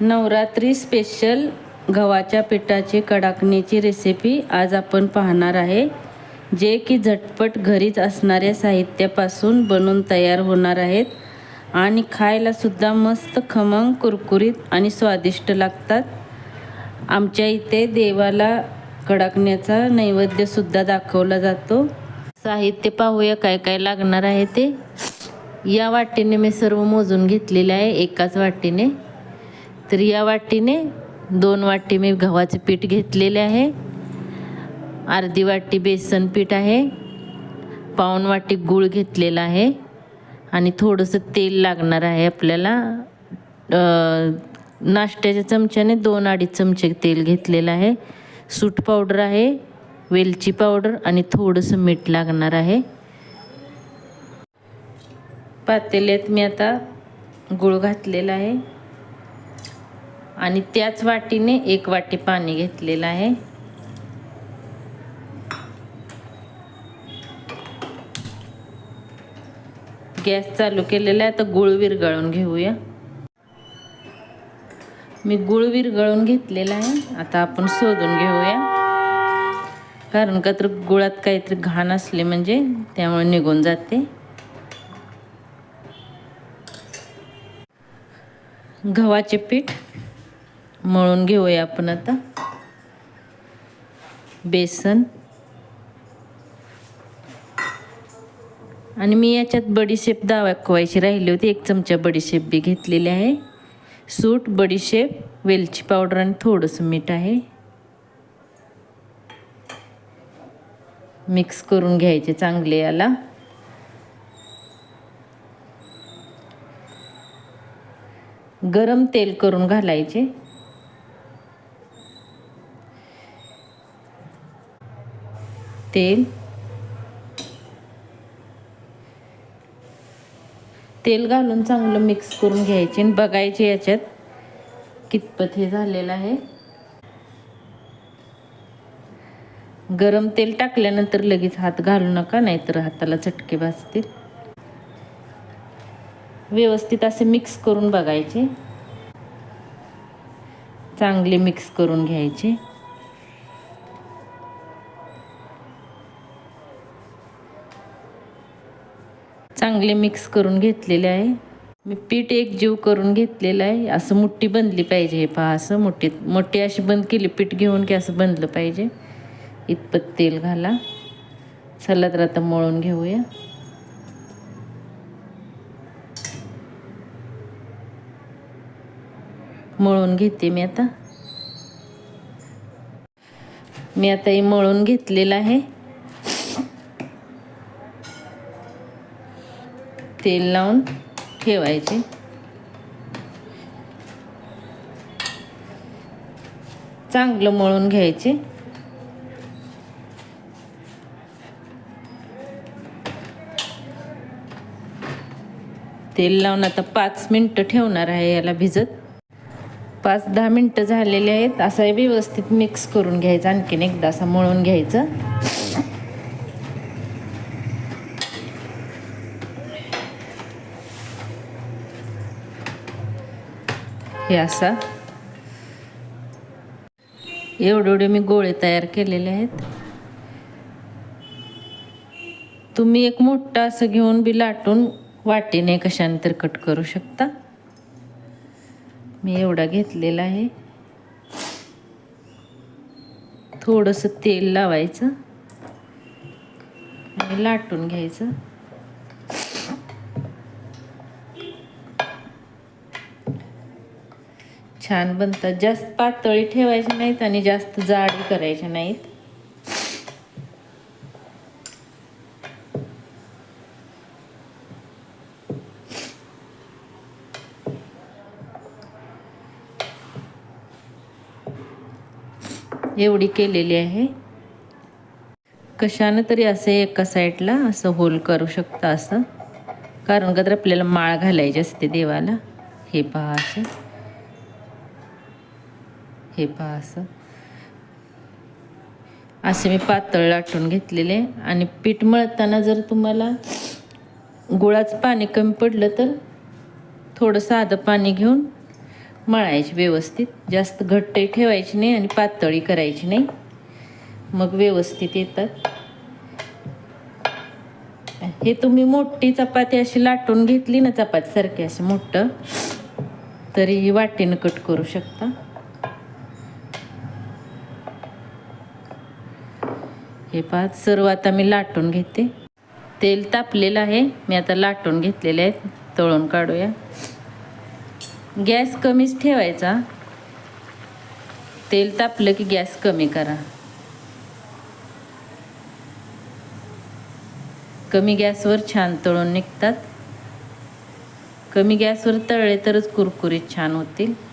Navratri special गव्हाच्या पिठाची कडाकणीची recipe आज आपण पाहणार आहे. जे की झटपट घरीच असणाऱ्या साहित्यापासून बनून तयार होणार आहेत. आणि खायलासुद्धा मस्त खमंग कुरकुरीत आणि स्वादिष्ट लागतात. आमच्या इथे देवाला कडाकण्याचा नैवेद्यसुद्धा दाखवला जातो. साहित्य पाहूया काय काय लागणार आहे ते. या वाटीने मी सर्व मोजून घेतलेले आहे एकाच वाटीने. तर या वाटीने दोन वाटी मी गव्हाचे पीठ घेतलेले आहे. अर्धी वाटी बेसन पीठ आहे. पाऊण वाटी गूळ घेतलेला आहे. आणि थोडंसं तेल लागणार आहे आपल्याला. नाश्त्याच्या चमच्याने दोन अडीच चमचे तेल घेतलेलं आहे. सूट पावडर आहे वेलची पावडर आणि थोडंसं मीठ लागणार आहे. पातेल्यात मी आता गूळ घातलेला आहे. आणि त्याच वाटीने एक वाटी पाणी घेतलेलं आहे. गॅस चालू केलेला आहे तर गुळ विरगळून घेऊया. मी गुळ विरगळून घेतलेला आहे आता आपण शोधून घेऊया. कारण का तर गुळात काहीतरी घाण असले म्हणजे त्यामुळे निघून जाते. गव्हाचे पीठ मळून घेऊया आपण आता. बेसन. आणि मी याच्यात बडीशेप दाखवायची राहिली होती. एक चमचा बडीशेप बी घेतलेली आहे. सूट बडीशेप वेलची पावडर आणि थोडंसं मीठ आहे. मिक्स करून घ्यायचे चांगले याला. गरम तेल करून घालायचे. तेल. तेल घालून चांगलं मिक्स करून घ्यायचे आणि बघायचे याच्यात कितपत हे झालेलं आहे. गरम तेल टाकल्यानंतर लगेच हात घालू नका नाहीतर हाताला चटके भाजतील. व्यवस्थित असे मिक्स करून बघायचे. चांगले मिक्स करून घ्यायचे. चांगले मिक्स करून घेतलेले आहे. मी पीठ एक जीव करून घेतलेलं आहे. असं मुठ्ठी बनली पाहिजे हे पहा असं मोठी मोठी अशी बंद केली पीठ घेऊन की असं बनलं पाहिजे. इतपत तेल घाला. चला तर आता मळून घेऊया. मळून घेते मी आता. मी आता हे मळून घेतलेलं आहे. तेल लावून ठेवायचे. चांगलं मळून घ्यायचे. तेल लावून आता पाच मिनटं ठेवणार आहे याला भिजत. पाच दहा मिनटं झालेले आहेत. असं व्यवस्थित मिक्स करून घ्यायचं. आणखीन एकदा असं मळून घ्यायचं. हे असा. एवढे एवढे मी गोळे तयार केलेले आहेत. तुम्ही एक मोठा असं घेऊन बी लाटून वाटीने कशाने तर कट करू शकता. मी एवढा घेतलेला आहे. थोडंसं तेल लावायचं. आणि लाटून घ्यायचं. छान बनतात. जास्त पातळी ठेवायची नाहीत आणि जास्त जाडी करायची नाहीत. एवढी केलेली आहे. कशानं तरी असं एका साईडला असं होल करू शकता असं. कारण का तर आपल्याला माळ घालायची असते देवाला. हे पहा असं. हे पहा असं. असे मी पातळ लाटून घेतलेले. आणि पीठ मळताना जर तुम्हाला गुळाचं पाणी कमी पडलं तर थोडं साधं पाणी घेऊन मळायची व्यवस्थित. जास्त घट्टही ठेवायची नाही आणि पातळी करायची नाही. मग व्यवस्थित येतात. हे तुम्ही मोठी चपाती अशी लाटून घेतली ना चपातीसारखी अशी मोठं तरी ही वाटीनं कट करू शकता. हे पहा सर्व आता मी लाटून घेते. तेल तापलेलं आहे. मी आता लाटून घेतलेले आहेत. तळून काढूया. गॅस कमीच ठेवायचा. तेल तापलं की गॅस कमी करा. कमी गॅसवर छान तळून निघतात. कमी गॅसवर तळले तरच कुरकुरीत छान होतील.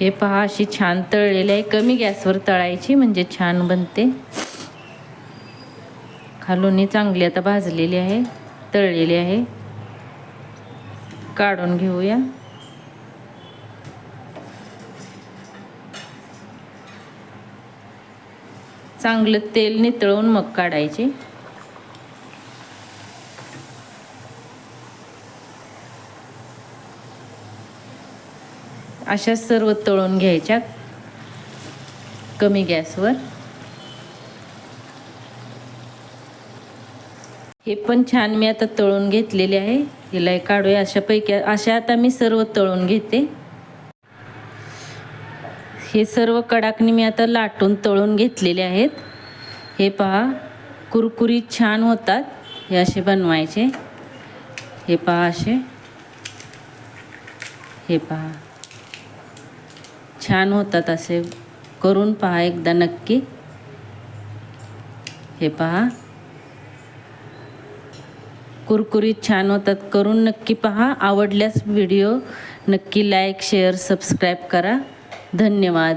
हे पहा अशी छान तळलेली आहे. कमी गॅसवर तळायची म्हणजे छान बनते. खालूनही चांगली आता भाजलेली आहे तळलेली आहे. काढून घेऊया. चांगलं तेल नितळून मग काढायचे. अशा सर्व तळून घ्यायच्या कमी गॅसवर. हे पण छान मी आता तळून घेतलेले आहे. हिला काढूया अशापैकी अशा आता मी सर्व तळून घेते. हे सर्व कडाकणी मी आता लाटून तळून घेतलेले आहेत. हे पहा कुरकुरीत छान होतात. हे असे बनवायचे. हे पहा असे. हे पहा. छान होतात असे करून पहा एकदा नक्की. हे पहा. कुरकुरीत छान होतात करून नक्की पहा. आवडल्यास व्हिडिओ नक्की लाईक शेअर सबस्क्राईब करा. धन्यवाद.